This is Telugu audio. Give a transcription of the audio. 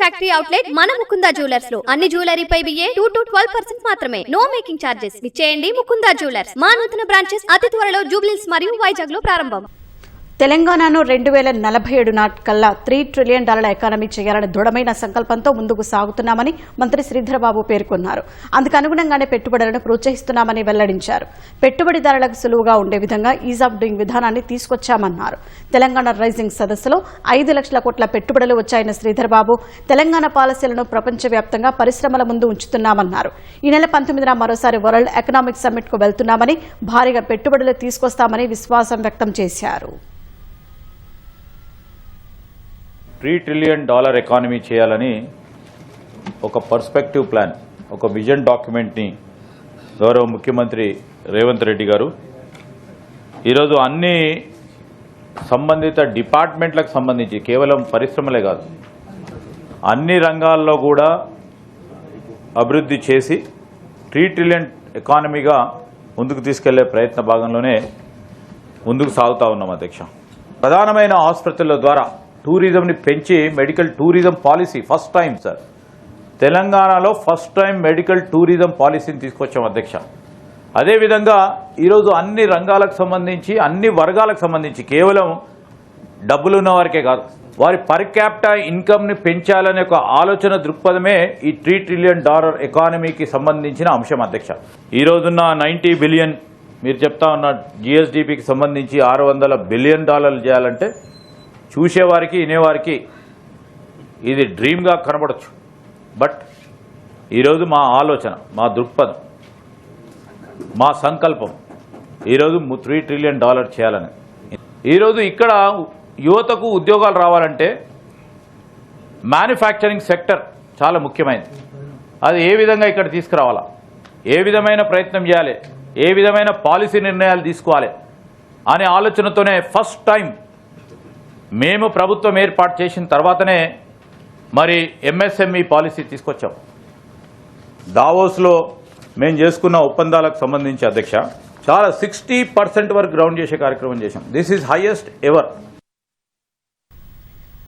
ఫ్యాక్టరీ అవుట్లెట్ మన ముకుందా జ్యువెలర్స్లో. అన్ని జ్యువెలరీపై బియ్యే టూ టు ట్వెల్వ్ పర్సెంట్ మాత్రమే. నో మేకింగ్ చార్జెస్ విచ్చేయండి ముకుందా జ్యువెలర్స్ మా నూతన బ్రాంచెస్ అతి త్వరలో జూబ్లీస్ మరియు వైజాగ్లో ప్రారంభం. తెలంగాణను రెండు వేల నలభై ఏడు నాటికల్లా త్రీ ట్రిలియన్ డాలర్ల ఎకానమీ చేయాలనే దృఢమైన సంకల్పంతో ముందుకు సాగుతున్నామని మంత్రి శ్రీధరబాబు పేర్కొన్నారు. అందుకు అనుగుణంగానే పెట్టుబడులను ప్రోత్సహిస్తున్నామని వెల్లడించారు. పెట్టుబడిదారులకు సులువుగా ఉండే విధంగా ఈజ్ ఆఫ్ డూయింగ్ విధానాన్ని తీసుకొచ్చామన్నారు. తెలంగాణ రైజింగ్ సదస్సులో ఐదు లక్షల కోట్ల పెట్టుబడులు వచ్చాయన్న శ్రీధరబాబు తెలంగాణ పాలసీలను ప్రపంచవ్యాప్తంగా పరిశ్రమల ముందు ఉంచుతున్నామన్నారు. ఈ నెల పంతొమ్మిదిన మరోసారి వరల్డ్ ఎకనామిక్ సమ్మిట్కు వెళ్తున్నామని భారీగా పెట్టుబడులు తీసుకొస్తామని విశ్వాసం వ్యక్తం చేశారు. త్రీ ట్రిలియన్ డాలర్ ఎకానమీ చేయాలని ఒక పర్స్పెక్టివ్ ప్లాన్ ఒక విజన్ డాక్యుమెంట్ని గౌరవ ముఖ్యమంత్రి రేవంత్ రెడ్డి గారు. ఈరోజు అన్ని సంబంధిత డిపార్ట్మెంట్లకు సంబంధించి కేవలం పరిశ్రమలే కాదు అన్ని రంగాల్లో కూడా అభివృద్ధి చేసి త్రీ ట్రిలియన్ ఎకానమీగా ముందుకు తీసుకెళ్ళే ప్రయత్న భాగంలోనే ముందుకు సాగుతా ఉన్నాం అధ్యక్ష. ప్రధానమైన ఆసుపత్రుల ద్వారా టూరిజంని పెంచి medical tourism policy. First time sir తెలంగాణలో ఫస్ట్ టైం మెడికల్ టూరిజం పాలసీని తీసుకొచ్చాం అధ్యక్ష. అదేవిధంగా ఈరోజు అన్ని రంగాలకు సంబంధించి అన్ని వర్గాలకు సంబంధించి కేవలం డబ్బులు ఉన్న వారికే కాదు. వారి పర్ క్యాపిటా ఇన్కమ్ని పెంచాలనే ఒక ఆలోచన దృక్పథమే ఈ త్రీ ట్రిలియన్ డాలర్ ఎకానమీకి సంబంధించిన అంశం అధ్యక్ష. ఈ రోజున్న నైంటీ బిలియన్ మీరు చెప్తా ఉన్న జిఎస్డిపికి సంబంధించి ఆరు వందల బిలియన్ డాలర్లు చేయాలంటే చూసేవారికి వినేవారికి ఇది డ్రీమ్గా కనబడచ్చు. బట్ ఈరోజు మా ఆలోచన మా దృక్పథం మా సంకల్పం ఈరోజు త్రీ ట్రిలియన్ డాలర్ చేయాలని. ఈరోజు ఇక్కడ యువతకు ఉద్యోగాలు రావాలంటే మ్యానుఫ్యాక్చరింగ్ సెక్టర్ చాలా ముఖ్యమైనది. అది ఏ విధంగా ఇక్కడ తీసుకురావాలా? ఏ విధమైన ప్రయత్నం చేయాలి? ఏ విధమైన పాలసీ నిర్ణయాలు తీసుకోవాలి? అనే ఆలోచనతోనే ఫస్ట్ టైం మేము ప్రభుత్వం ఏర్పాటు చేసిన తర్వాతనే మరి ఎంఎస్ఎంఈ పాలసీ తీసుకొచ్చాం. దావోస్లో మేము చేసుకున్న ఒప్పందాలకు సంబంధించి అధ్యక్ష చాలా సిక్స్టీ పర్సెంట్ వరకు గ్రౌండ్ చేసే కార్యక్రమం చేశాం. This is highest ever